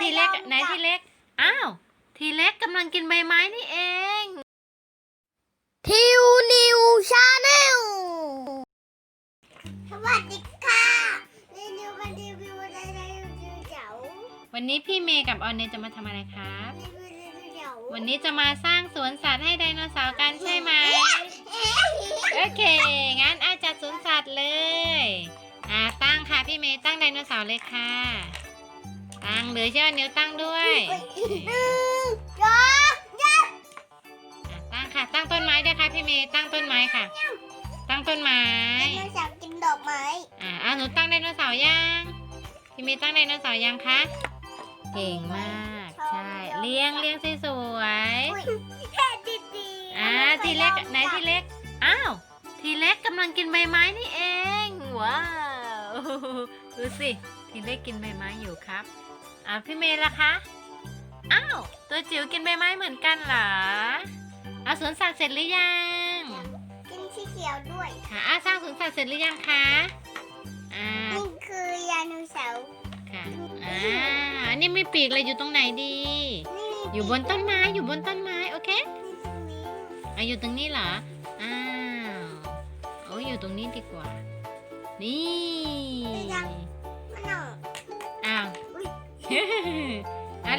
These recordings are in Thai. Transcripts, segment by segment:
ทีเล็กไหนทีเล็ก อ้าว ทีเล็กกำลังกินใบไม้นี่เอง ทิวนิวชาแนลสวัสดีค่ะรีวิวมารีวิวอะไรรีวิวเจ๋าวันนี้พี่เมย์กับออนเนยจะมาทำอะไรครับ รีวิวรีวิวเจ๋าวันนี้จะมาสร้างสวนสัตว์ให้ไดโนเสาร์กันใช่ไหมโอเค งั้นอาจัดสวนสัตว์เลย อ่าตั้งค่ะพี่เมย์ตั้งไดโนเสาร์เลยค่ะ ตั้งหรือเชื่อนิ้วตั้งด้วยหนึ่งสองสามอะตั้งค่ะ ตั้งต้นไม้ด้วยค่ะพี่เมย์ตั้งต้นไม้ค่ะ ตั้งต้นไม้ไดโนเสาร์กินดอกไม้อ่าเอาหนูตั้งไดโนเสาร์ยังพี่เมย์ตั้งไดโนเสาร์ยังคะเก่งมากใช่เลี้ยงเลี้ยงสวยอุ้ยแค่ดีดีๆอ่าทีเล็กไหนทีเล็กอ้าวทีเล็กกำลังกินใบไม้นี่เอง ว้าว ดูสิ ทีเล็กกินใบไม้อยู่ครับ อ่าพี่เมย์ล่ะคะ อ้าว ตัวจิ๋วกินใบไม้เหมือนกันเหรอเอาสวนสัตว์เสร็จหรือยังกินสีเขียวด้วยค่ะอะสร้างสวนสัตว์เสร็จหรือยังคะอ่านี่คือไดโนเสาร์ค่ะอ่าอันนี้มีปีกเลยอยู่ตรงไหนดี นี่มีอยู่บนต้นไม้อยู่บนต้นไม้โอเคนี่ตรงนี้อะอยู่ตรงนี้เหรออ้าวโอ้ยอยู่ตรงนี้ดีกว่า นี่มัน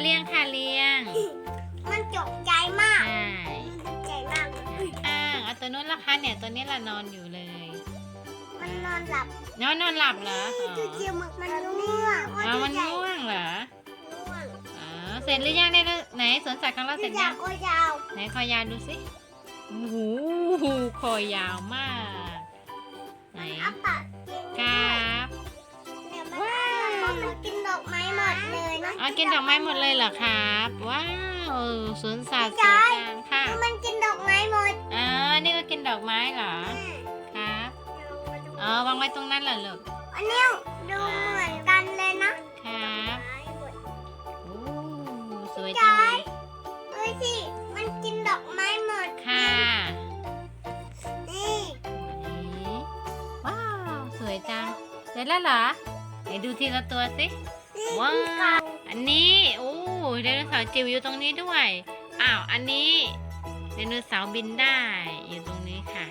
เลี้ยงค่ะเลี้ยงมันจกใจมาก ใช่มันจกใจมากเลยอ้าวเอาตัวนู้นละคะเนี่ยตัวนี้ละนอนอยู่เลย มันนอนหลับนอนนอนหลับเหรออ๋อคือเจียวมันมันง่วงอ๋อมันง่วงเหรอง่วงอ๋อเสร็จหรือยังในไหนสวนสัตว์ของเราเสร็พี่จจายักงก็ยาวไหนคอยาวดูสิโอ้โหคอยาวมาก กินดอกไม้หมดเลยเหรอครับว้าวสวนสัตว์สวยจังค่ะมันกินดอกไม้หมดอ๋อนี่ก็กินดอกไม้เหรอครับอ๋อวางไว้ตรงนั้นเหรอลูกอันนี้ดูเหมือนกันเลยนะครับโอ้สวยจังเลยเฮ้ยสิมันกินดอกไม้หมดค่ะนี่ไหนว้าวสวยจังเสร็จแล้วเหรอไหนดูทีละตัวสินี่ ว้าคือเก่าว อันนี้โอ้ไดโนเสาร์จิ๋วอยู่ตรงนี้ด้วย อ้าว อันนี้ไดโนเสาร์บินได้อยู่ตรงนี้ค่ะ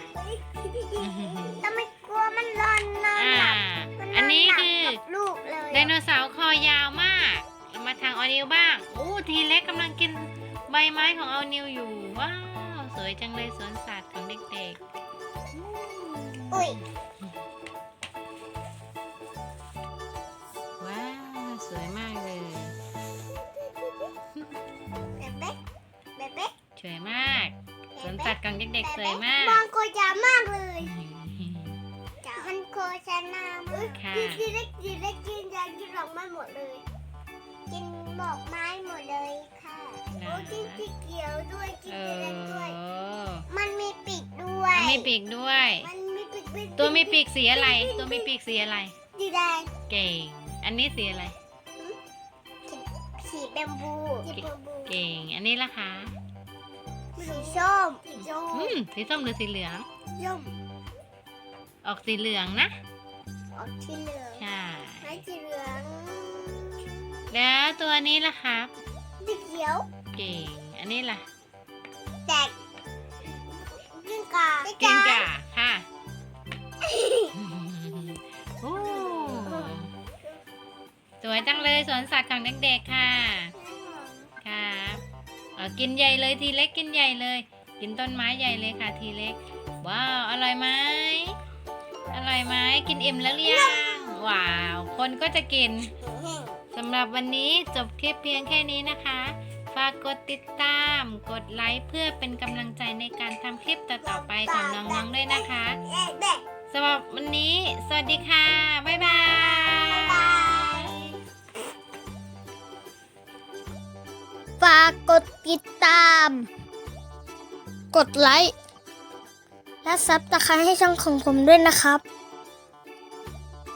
แต่ไม่กลัวมันร้อนนอนอ่าหลับมัอันนี้หลับคือกับลูกเลยไดโนเสาร์คอยาวมากเรามาทางออนิวบ้างโอ้ทีเล็กกำลังกินใบไม้ของออนิวอยู่ ว้าว สวยจังเลยสวนสัตว์ของเด็กอุ้ยากสวนสัตว์ของเด็กๆสวยมากมองโคจามากเลยมันโคชนามากค่ะกินเล็กกินเล็กกินยากินดอกไม้หมดเลย กินดอกไม้หมดเลยค่ะโอ้กินสีเขียวด้วยกินเอสีเล็กด้วยอมันมีปีกด้วยมีปีกด้วยมันมีปีกด้วยตัวมีปีกสีอะไร ตัวมีปีกสีอะไรสีแดงเก่ง อันนี้สีอะไรสีแบมบูสีแบมบูเก่ง อันนี้ล่ะคะ สีส้มสีส้มอืมสีส้มหรือสีเหลือง ส้มออกสีเหลืองนะออกสีเหลืองใช่ไม่สีเหลืองแล้วตัวนี้ล่ะครับสีเขียวเก่งอันนี้ล่ะแตกกิ้งกากินก่าค่ะโอ้สวยจังเลยสวนสัตว์ของเด็กๆค่ะครับเออ กินใหญ่เลยทีเล็กกินใหญ่เลย กินต้นไม้ใหญ่เลยค่ะทีเล็ก ว้าวอร่อยไหมอร่อยไหมกินอิ่มแล้วหรือยังว้าว คนก็จะกินสำหรับวันนี้จบคลิปเพียงแค่นี้นะคะ ฝากกดติดตาม กดไลค์เพื่อเป็นกำลังใจในการทำคลิปต่อๆไปของน้องๆด้วยนะคะแบ๊ะสำหรับวันนี้ สวัสดีค่ะ บ๊ายบายาม กดไลค์ และซับสไคร้ให้ช่องของผมด้วยนะครับ